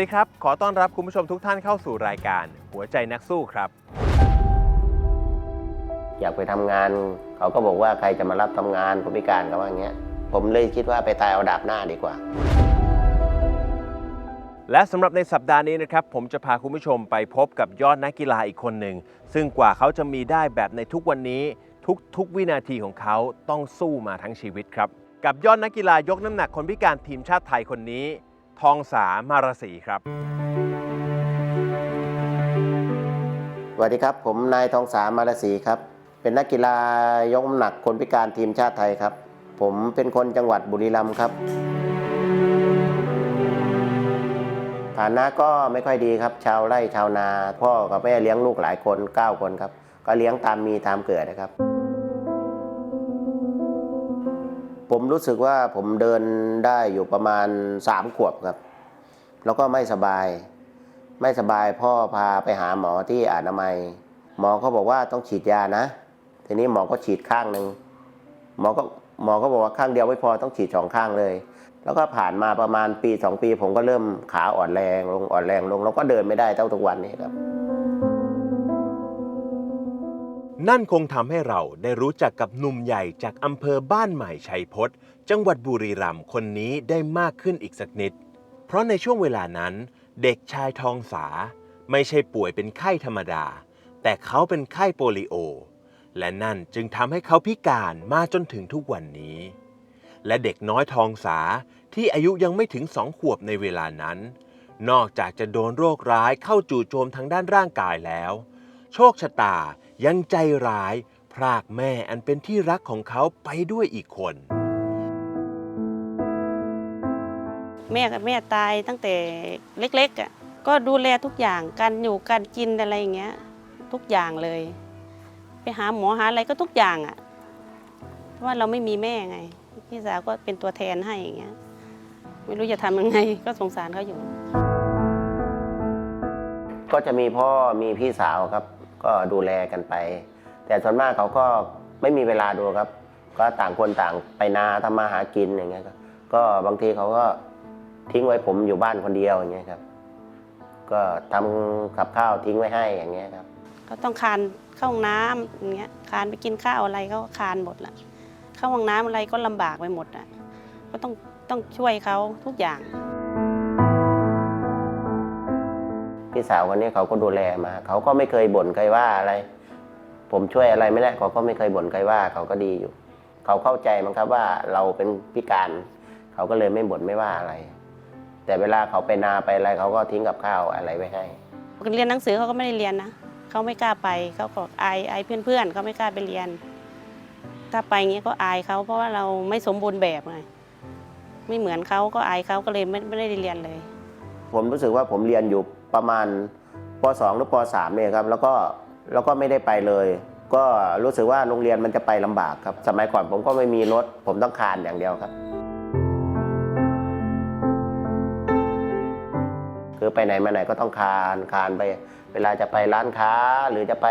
วัสดีครับ ขอต้อนรับคุณผู้ชมทุกท่านเข้าสู่รายการ หัวใจนักสู้ครับ อยากไปทำงาน เขาก็บอกว่าใครจะมารับทำงานคนพิการเขาว่าอย่างเงี้ย ผมเลยคิดว่าไปตายเอาดาบหน้าดีกว่า และสำหรับในสัปดาห์นี้นะครับ ผมจะพาคุณผู้ชมไปพบกับยอดนักกีฬาอีกคนหนึ่ง ซึ่งกว่าเขาจะมีได้แบบในทุกวันนี้ ทุกๆวินาทีของเขาต้องสู้มาทั้งชีวิตครับ กับยอดนักกีฬายกน้ำหนักคนพิการทีมชาติไทยคนนี้ ทองสามารสีครับ สวัสดีครับ ผมนายทองสามารศรีครับ เป็นนักกีฬายกน้ำหนักคนพิการทีมชาติไทยครับ ผมเป็นคนจังหวัดบุรีรัมย์ครับฐานะก็ไม่ค่อยดีครับ ชาวไร่ชาวนา พ่อกับแม่เลี้ยงลูกหลายคน 9 คนครับ ก็เลี้ยงตามมีตามเกิดนะครับ ผมรู้สึกว่าผมเดินได้อยู่ประมาณ3ขวบครับ แล้วก็ไม่สบาย ไม่สบายพ่อพาไปหาหมอที่อนามัย หมอเขาบอกว่าต้องฉีดยานะ ทีนี้หมอก็ฉีดข้างหนึ่งหมอก็หมอก็บอกว่าข้างเดียวไม่พอต้องฉีดสองข้างเลย แล้วก็ผ่านมาประมาณปีสองปี ผมก็เริ่มขาอ่อนแรงลงอ่อนแรงลง แล้วก็เดินไม่ได้เท่าทุกวันนี้ครับ นั่นคงทำให้เราได้รู้จักกับหนุ่มใหญ่จากอำเภอบ้านใหม่ชัยพศจังหวัดบุรีรัมย์คนนี้ได้มากขึ้นอีกสักนิด เพราะในช่วงเวลานั้น เด็กชายทองสา ไม่ใช่ป่วยเป็นไข้ธรรมดา แต่เขาเป็นไข้โปลิโอ และนั่นจึงทำให้เขาพิการมาจนถึงทุกวันนี้ และเด็กน้อยทองสาที่อายุยังไม่ถึงสองขวบในเวลานั้น นอกจากจะโดนโรคร้ายเข้าจู่โจมทางด้านร่างกายแล้ว โชคชะตายังใจร้าย พรากแม่อันเป็นที่รักของเขาไปด้วยอีกคน แม่กับแม่ตายตั้งแต่เล็กๆอะก็ดูแลทุกอย่างการอยู่การกินอะไรอย่างเงี้ย ทุกอย่างเลย ไปหาหมอหาอะไรก็ทุกอย่างอะเพราะว่าเราไม่มีแม่ไง พี่สาวก็เป็นตัวแทนให้อย่างเงี้ย ไม่รู้จะทำยังไงก็สงสารเขาอยู่ ก็จะมีพ่อมีพี่สาวครับ ก็ดูแลกันไป แต่ส่วนมากเขาก็ไม่มีเวลาดูครับ ก็ต่างคนต่างไปนาทำมาหากินอย่างเงี้ยก็บางทีเขาก็ทิ้งไว้ผมอยู่บ้านคนเดียวอย่างเงี้ยครับ ก็ทำกับข้าวทิ้งไว้ให้อย่างเงี้ยครับเขาต้องคานเข้าห้องน้ำอย่างเงี้ยคานไปกินข้าวอะไรเขาก็คานหมดละเข้าห้องน้ำอะไรก็ลำบากไปหมดอะก็ต้องต้องช่วยเขาทุกอย่าง พี่สาวคนนี้เขาก็ดูแลมา เขาก็ไม่เคยบ่นเคยว่าอะไร ผมช่วยอะไรไม่ได้เขาก็ไม่เคยบ่นเคยว่า เขาก็ดีอยู่ เขาเข้าใจมั้งครับว่าเราเป็นพิการ เขาก็เลยไม่บ่นไม่ว่าอะไร แต่เวลาเขาไปนาไปอะไรเขาก็ทิ้งกับข้าวอะไรไว้ให้เรียนหนังสือเขาก็ไม่ได้เรียนนะเขาไม่กล้าไปเขาก็อายอายเพื่อนๆเขาไม่กล้าไปเรียน ถ้าไปงเงี้ยก็อายเขาเพราะว่าเราไม่สมบูรณ์แบบไงไม่เหมือนเขาก็อายเขาก็เลยไม่ไม่ได้เรียนเลย ผมรู้สึกว่าผมเรียนอยู่ประมาณป .2 หรือป .3 เนี่ยครับแล้วก็แล้วก็ไม่ได้ไปเลย ก็รู้สึกว่าโรงเรียนมันจะไปลำบากครับ สมัยก่อนผมก็ไม่มีรถ ผมต้องคานอย่างเดียวครับ คือไปไหนมาไหนก็ต้องคานคานไป เวลาจะไปร้านค้าหรือจะไป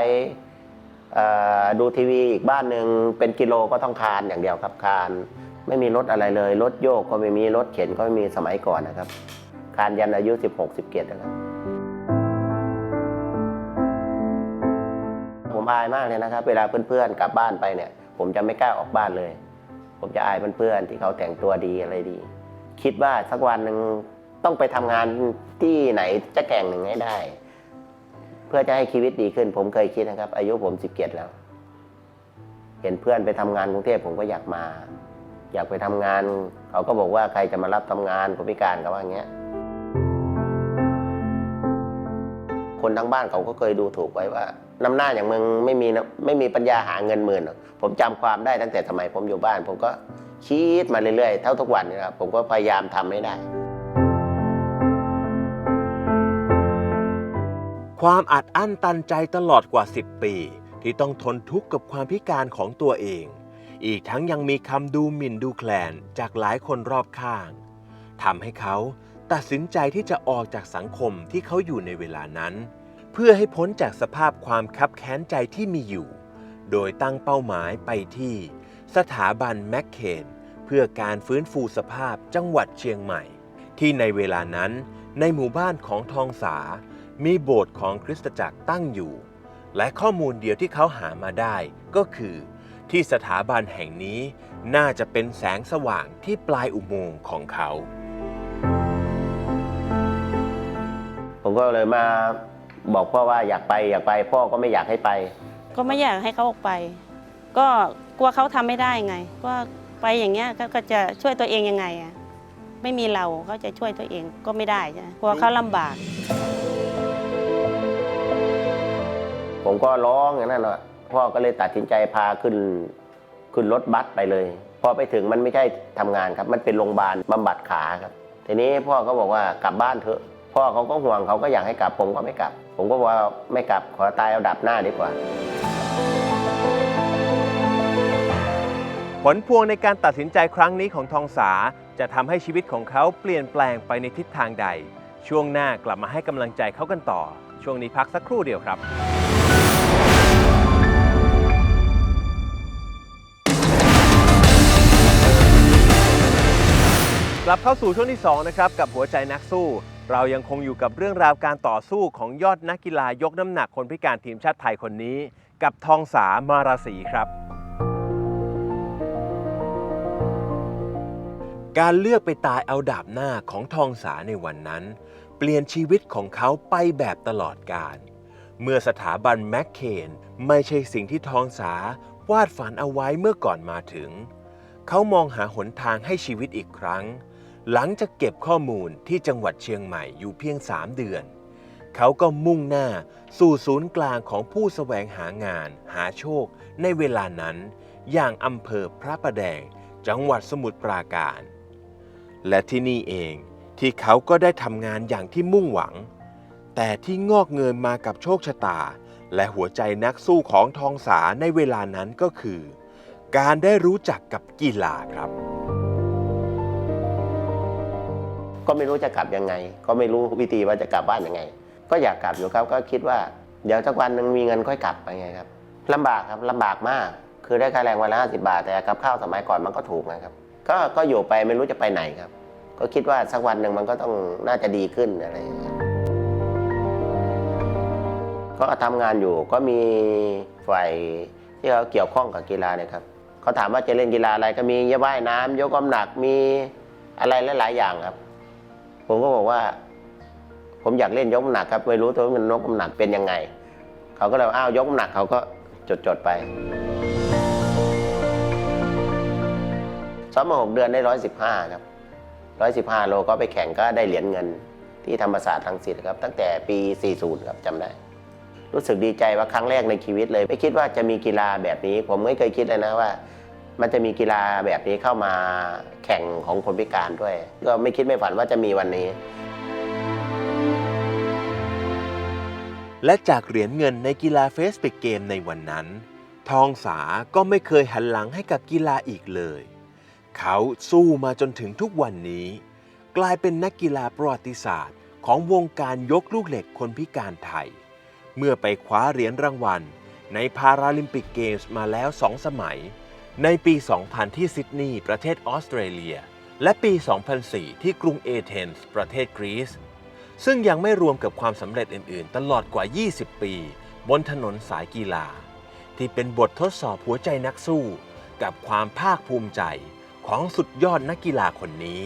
ดูทีวีอีกบ้านหนึ่งเป็นกิโลก็ต้องคานอย่างเดียวครับคานไม่มีรถอะไรเลย รถโยกก็ไม่มีรถเข็นก็ไม่มีสมัยก่อนนะครับ คานยันอายุ 16 17นะครับผมอายมากเลยนะครับ เวลาเพื่อนๆกลับบ้านไปเนี่ย ผมจะไม่กล้าออกบ้านเลย ผมจะอายเพื่อนๆที่เขาแต่งตัวดีอะไรดี คิดว่าสักวันหนึ่งต้องไปทำงานที่ไหนจะแก่งหนึ่งให้ได้ เพื่อจะให้ชีวิตดีขึ้น ผมเคยคิดนะครับ อายุผม17แล้ว เห็นเพื่อนไปทำงานกรุงเทพผมก็อยากมา อยากไปทำงาน เขาก็บอกว่าใครจะมารับทำงานคนพิการเขาว่าอย่างเงี้ย คนทั้งบ้านเขาก็เคยดูถูกไว้ว่าน้ำหน้าอย่างมึงไม่มีนะไม่มีปัญญาหาเงินหมื่นหรอกผมจำความได้ตั้งแต่สมัยผมอยู่บ้าน ผมก็คิดมาเรื่อยๆ เท่าทุกวันนี่ครับผมก็พยายามทำให้ได้ ความอัดอั้นตันใจตลอดกว่า 10 ปี ที่ต้องทนทุกข์กับความพิการของตัวเอง อีกทั้งยังมีคำดูหมิ่นดูแคลนจากหลายคนรอบข้างทำให้เขา ตัดสินใจที่จะออกจากสังคมที่เขาอยู่ในเวลานั้น เพื่อให้พ้นจากสภาพความคับแค้นใจที่มีอยู่ โดยตั้งเป้าหมายไปที่ สถาบันแมคเคนเพื่อการฟื้นฟูสภาพจังหวัดเชียงใหม่ ที่ในเวลานั้น ในหมู่บ้านของทองสา มีโบสถ์ของคริสตจักรตั้งอยู่ และข้อมูลเดียวที่เขาหามาได้ก็คือ ที่สถาบันแห่งนี้น่าจะเป็นแสงสว่างที่ปลายอุโมงค์ของเขา ผมก็เลยมาบอกพ่อว่าอยากไปอยากไป พ่อก็ไม่อยากให้ไป ก็ไม่อยากให้เขาออกไป ก็กลัวเขาทำไม่ได้ไง ก็ไปอย่างเงี้ยก็ก็จะช่วยตัวเองยังไงอะไม่มีเราเขาจะช่วยตัวเองก็ไม่ได้ใช่ไหมกลัวเขาลำบาก ผมก็ร้องอย่างนั้นแหละพ่อก็เลยตัดสินใจพาขึ้นขึ้นรถบัสไปเลย พอไปถึงมันไม่ใช่ทำงานครับ มันเป็นโรงพยาบาลบำบัดขาครับ ทีนี้พ่อก็บอกว่ากลับบ้านเถอะ พ่อเขาก็ห่วงเขาก็อยากให้กลับ ผมก็ไม่กลับ ผมก็บอกว่าไม่กลับขอตายเอาดับหน้าดีกว่า ผลพวงในการตัดสินใจครั้งนี้ของทองสาจะทำให้ชีวิตของเขาเปลี่ยนแปลงไปในทิศทางใด ช่วงหน้ากลับมาให้กำลังใจเขากันต่อ ช่วงนี้พักสักครู่เดียวครับกลับเข้าสู่ช่วงที่ 2 นะครับ กับหัวใจนักสู้ เรายังคงอยู่กับเรื่องราวการต่อสู้ของยอดนักกีฬายกน้ำหนักคนพิการทีมชาติไทยคนนี้ กับทองสามาราศีครับ การเลือกไปตายเอาดาบหน้าของทองสาในวันนั้น เปลี่ยนชีวิตของเขาไปแบบตลอดกาลเมื่อสถาบันแมคเคนไม่ใช่สิ่งที่ทองสาวาดฝันเอาไว้เมื่อก่อนมาถึง เขามองหาหนทางให้ชีวิตอีกครั้ง หลังจากเก็บข้อมูลที่จังหวัดเชียงใหม่อยู่เพียง 3 เดือน เขาก็มุ่งหน้าสู่ศูนย์กลางของผู้แสวงหางานหาโชคในเวลานั้น อย่างอำเภอพระประแดง จังหวัดสมุทรปราการ และที่นี่เองที่เขาก็ได้ทำงานอย่างที่มุ่งหวัง แต่ที่งอกเงินมากับโชคชะตา และหัวใจนักสู้ของทองสาในเวลานั้นก็คือ การได้รู้จักกับกีฬาครับ ก็ไม่รู้จะกลับยังไง ก็ไม่รู้วิธีว่าจะกลับบ้านยังไง ก็อยากกลับอยู่ครับก็คิดว่าเดี๋ยวสักวันนึงมีเงินค่อยกลับไปไงครับลำบากครับลำบากมาก คือได้ค่าแรงวันละห้าสิบาท แต่กับข้าวสมัยก่อนมันก็ถูกนะครับ ก็ก็อยู่ไปไม่รู้จะไปไหนครับ ก็คิดว่าสักวันหนึ่งมันก็ต้องน่าจะดีขึ้นอะไรอย่างเงี้ยก็ทำงานอยู่ก็มีฝ่ายที่เขาเกี่ยวข้องกับกีฬาเนี่ยครับเขาถามว่าจะเล่นกีฬาอะไรก็มียว่ายน้ำยกกำหนักมีอะไรหลาย ๆ อย่างครับ ผมก็บอกว่า ผมอยากเล่นยกน้ำหนักครับไม่รู้ตัวว่ามันยกน้ำหนักเป็นยังไง เขาก็เลยอ้าวยกน้ำหนักเขาก็จดจดๆไปซ้อมมาหกเดือนได้ร้อยสิบห้าครับร้อยสิบห้าโลก็ไปแข่งก็ได้เหรียญเงิน ที่ธรรมศาสตร์ทังสิทธิ์ครับ ตั้งแต่ปี 40 ครับจำได้ รู้สึกดีใจว่าครั้งแรกในชีวิตเลย ไม่คิดว่าจะมีกีฬาแบบนี้ ผมไม่เคยคิดเลยนะว่า มันจะมีกีฬาแบบนี้เข้ามาแข่งของคนพิการด้วย ก็ไม่คิดไม่ฝันว่าจะมีวันนี้ และจากเหรียญเงินในกีฬาเฟสปิกเกมในวันนั้น ทองสาก็ไม่เคยหันหลังให้กับกีฬาอีกเลย เขาสู้มาจนถึงทุกวันนี้ กลายเป็นนักกีฬาประวัติศาสตร์ ของวงการยกลูกเหล็กคนพิการไทย เมื่อไปคว้าเหรียญรางวัล ในพาราลิมปิกเกมส์มาแล้วสองสมัย ในปี 2000 ที่ซิดนีย์ประเทศออสเตรเลีย และปี 2004 ที่กรุงเอเธนส์ประเทศกรีซซึ่งยังไม่รวมกับความสำเร็จอื่น ๆ ตลอดกว่า 20 ปี บนถนนสายกีฬา ที่เป็นบททดสอบหัวใจนักสู้ กับความภาคภูมิใจของสุดยอดนักกีฬาคนนี้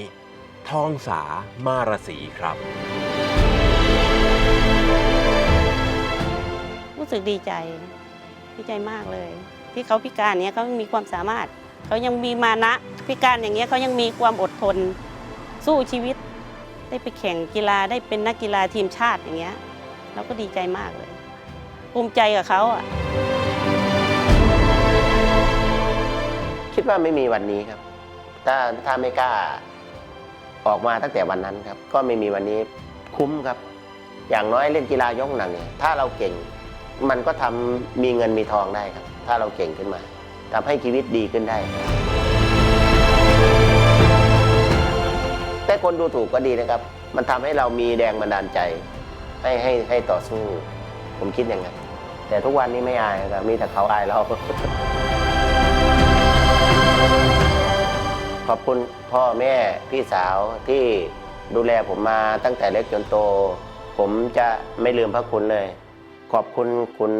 ทองสา มารสีครับ รู้สึกดีใจ ดีใจมากเลย ที่เขาพิการเนี้ยเขามีความสามารถ เขายังมีมานะพิการอย่างเงี้ยเขายังมีความอดทนสู้ชีวิต ได้ไปแข่งกีฬาได้เป็นนักกีฬาทีมชาติอย่างเงี้ยเราก็ดีใจมากเลย ภูมิใจกับเขาอะคิดว่าไม่มีวันนี้ครับ ถ้าถ้าไม่กล้าออกมาตั้งแต่วันนั้นครับ ก็ไม่มีวันนี้คุ้มครับ อย่างน้อยเล่นกีฬายกหนักเนี่ยถ้าเราเก่ง มันก็ทำมีเงินมีทองได้ครับ ถ้าเราเก่งขึ้นมาทำให้ชีวิตดีขึ้นได้ แต่คนดูถูกก็ดีนะครับ มันทำให้เรามีแรงบันดาลใจ ให้ให้ให้ต่อสู้ ผมคิดอย่างนั้นแต่ทุกวันนี้ไม่อายครับมีแต่เขาอายเรา ขอบคุณพ่อแม่พี่สาวที่ดูแลผมมาตั้งแต่เล็กจนโต ผมจะไม่ลืมพระคุณเลย ขอบคุณคุณ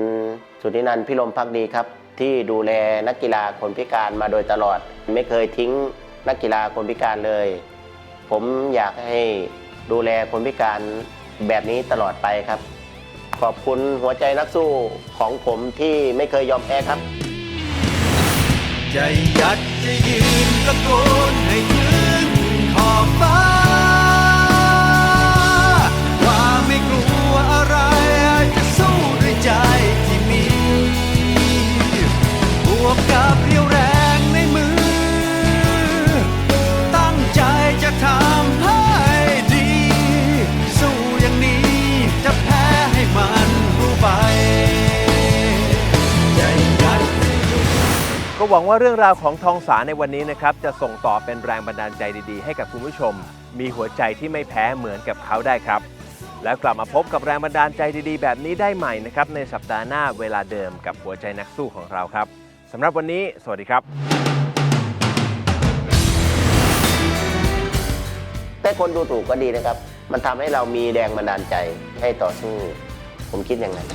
สุธินันพิรมพักดีครับ ที่ดูแลนักกีฬาคนพิการมาโดยตลอด ไม่เคยทิ้งนักกีฬาคนพิการเลย ผมอยากให้ดูแลคนพิการแบบนี้ตลอดไปครับ ขอบคุณหัวใจนักสู้ของผมที่ไม่เคยยอมแพ้ครับ ใจยัดจะยืนตะโกนให้ หวังว่าเรื่องราวของทองสาในวันนี้นะครับ จะส่งต่อเป็นแรงบันดาลใจดีๆ ให้กับคุณผู้ชม มีหัวใจที่ไม่แพ้เหมือนกับเขาได้ครับ แล้วกลับมาพบกับแรงบันดาลใจดีๆ แบบนี้ได้ใหม่นะครับในสัปดาห์หน้าเวลาเดิมกับหัวใจนักสู้ของเราครับสำหรับวันนี้ สวัสดีครับแต่คนดูถูกก็ดีนะครับ มันทำให้เรามีแรงบันดาลใจให้ต่อสู้ ผมคิดอย่างนั้น